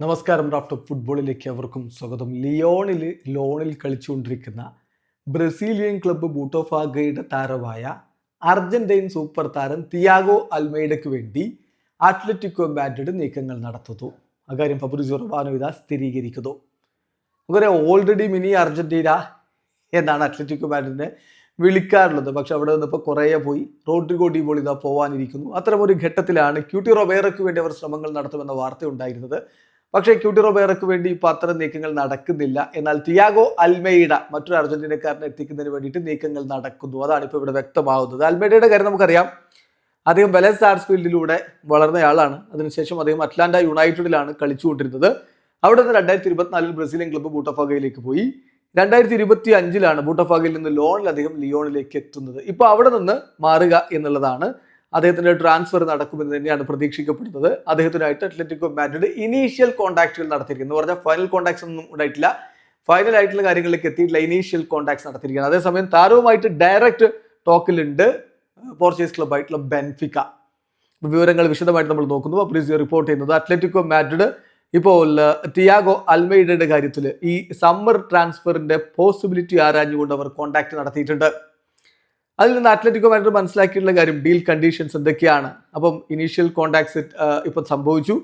നമസ്കാരം ഡോക്ടർ ഫുട്ബോളിലേക്ക് അവർക്കും സ്വാഗതം. ലിയോണിൽ ലോണിൽ കളിച്ചുകൊണ്ടിരിക്കുന്ന ബ്രസീലിയൻ ക്ലബ്ബ് ബൂട്ടോഫാഗയുടെ താരമായ അർജന്റൈൻ സൂപ്പർ താരം തിയാഗോ അൽമൈഡയ്ക്ക് വേണ്ടി അത്ലറ്റിക്കോ മാഡ്രിഡ് നീക്കങ്ങൾ നടത്തുന്നു. അക്കാര്യം ഫബ്രിസോ റൊമാനോ ഇതാ സ്ഥിരീകരിക്കുന്നു. നമുക്കറിയാം ഓൾറെഡി മിനി അർജന്റീന എന്നാണ് അത്ലറ്റിക്കോ മാഡ്രിഡിനെ വിളിക്കാറുള്ളത്. പക്ഷെ അവിടെ നിന്നിപ്പോൾ കുറേ പോയി. റോഡ്രിഗോ ഡിബോൾ ഇതാ പോവാനിരിക്കുന്നു. അത്തരമൊരു ഘട്ടത്തിലാണ് ക്യൂട്ടി റൊബേറയ്ക്ക് വേണ്ടി അവർ ശ്രമങ്ങൾ നടത്തുമെന്ന വാർത്ത ഉണ്ടായിരുന്നത്. പക്ഷേ ക്യൂട്ടി റൊബേറയ്ക്ക് വേണ്ടി ഇപ്പോൾ അത്തരം നീക്കങ്ങൾ നടക്കുന്നില്ല. എന്നാൽ തിയാഗോ അൽമേയിഡ മറ്റൊരു അർജന്റീനക്കാരനെ എത്തിക്കുന്നതിന് വേണ്ടിയിട്ട് നീക്കങ്ങൾ നടക്കുന്നു. അതാണ് ഇപ്പോൾ ഇവിടെ വ്യക്തമാകുന്നത് അൽമേഡയുടെ കാര്യം നമുക്കറിയാം. അദ്ദേഹം വെലസ് സാർസ്ഫീൽഡിലൂടെ വളർന്നയാളാണ്. അതിനുശേഷം അദ്ദേഹം അറ്റ്ലാന്റ യുണൈറ്റഡിലാണ് കളിച്ചുകൊണ്ടിരുന്നത്. അവിടെ നിന്ന് രണ്ടായിരത്തി ഇരുപത്തിനാലിൽ ബ്രസീലിയൻ ക്ലബ്ബ് ബൂട്ടഫാഗയിലേക്ക് പോയി. രണ്ടായിരത്തി ഇരുപത്തി അഞ്ചിലാണ് ബൂട്ടഫാഗയിൽ നിന്ന് ലോണിൽ അദ്ദേഹം ലിയോണിലേക്ക് എത്തുന്നത്. ഇപ്പോൾ അവിടെ നിന്ന് മാറുക എന്നുള്ളതാണ് അദ്ദേഹത്തിന്റെ ട്രാൻസ്ഫർ നടക്കുമെന്ന് തന്നെയാണ് പ്രതീക്ഷിക്കപ്പെടുന്നത്. അദ്ദേഹത്തിനായിട്ട് അത്ലറ്റിക്കോ മാഡ്രിഡ് ഇനീഷ്യൽ കോൺടാക്റ്റുകൾ നടത്തിയിരിക്കുന്നു. എന്ന് പറഞ്ഞാൽ ഫൈനൽ കോൺടാക്ട്സ് ഒന്നും ഉണ്ടായിട്ടില്ല. ഫൈനൽ ആയിട്ടുള്ള കാര്യങ്ങളിലേക്ക് എത്തിയിട്ടില്ല. ഇനീഷ്യൽ കോൺടാക്ട്സ് നടത്തിയിരിക്കുന്നത് അതേസമയം താരവുമായിട്ട് ഡയറക്റ്റ് ടോക്കിലുണ്ട് പോർച്ചുഗീസ് ക്ലബ്ബായിട്ടുള്ള ബെൻഫിക്ക. വിവരങ്ങൾ വിശദമായിട്ട് നമ്മൾ നോക്കുന്നു. അപ്രീസിയോ റിപ്പോർട്ട് ചെയ്യുന്നത് അത്ലറ്റിക്കോ മാഡ്രിഡ്. ഇപ്പോൾ ടിയാഗോ അൽമൈഡയുടെ കാര്യത്തിൽ ഈ സമ്മർ ട്രാൻസ്ഫറിന്റെ പോസിബിലിറ്റി ആരാഞ്ഞുകൊണ്ട് അവർ കോൺടാക്ട് നടത്തിയിട്ടുണ്ട്. അതിൽ നിന്ന് അത്ലറ്റിക്കോ മനസ്സിലാക്കിയിട്ടുള്ള കാര്യം ഡീൽ കണ്ടീഷൻസ് എന്തൊക്കെയാണ്? അപ്പം ഇനീഷ്യൽ കോണ്ടാക്ട്സ് ഇപ്പം സംഭവിച്ചു.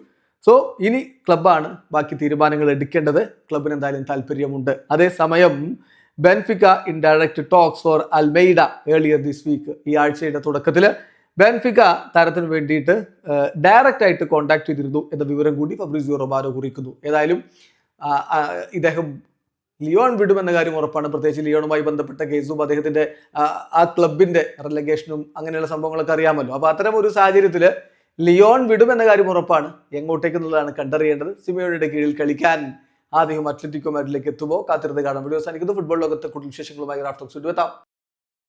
സോ ഇനി ക്ലബ്ബാണ് ബാക്കി തീരുമാനങ്ങൾ എടുക്കേണ്ടത്. ക്ലബിന് എന്തായാലും താല്പര്യമുണ്ട്. അതേസമയം Benfica in direct talks for Almeida earlier this week ഈ ആഴ്ചയുടെ തുടക്കത്തിൽ ബെൻഫിക്ക താരത്തിന് വേണ്ടിയിട്ട് ഡയറക്റ്റ് ആയിട്ട് കോണ്ടാക്ട് ചെയ്തിരുന്നു എന്ന വിവരം കൂടി ഫബ്രിസിയോ റൊമാനോ കുറിക്കുന്നു. ഏതായാലും ഇദ്ദേഹം ലിയോൺ വിടുമെന്ന കാര്യം ഉറപ്പാണ്. പ്രത്യേകിച്ച് ലിയോണുമായി ബന്ധപ്പെട്ട കേസും അദ്ദേഹത്തിന്റെ ആ, ക്ലബിന്റെ റെലഗേഷനും അങ്ങനെയുള്ള സംഭവങ്ങളൊക്കെ അറിയാമല്ലോ. അപ്പൊ അത്തരം ഒരു സാഹചര്യത്തിൽ ലിയോൺ വിടുമെന്ന കാര്യം ഉറപ്പാണ്. എങ്ങോട്ടേക്ക് എന്നുള്ളതാണ് കണ്ടറിയേണ്ടത്. സിമിയോയുടെ കീഴിൽ കളിക്കാൻ ആദ്യം അത്ലറ്റിക്കോ മാറ്റിലേക്ക് എത്തുമ്പോൾ കാത്തിരുന്ന് കാണാം. വീഡിയോ സാധിക്കുന്നു ഫുട്ബോൾ ലോകത്തെ കൂടുതൽ വിശേഷങ്ങളുമായി റാഫ്റ്റോക്സ് എത്താം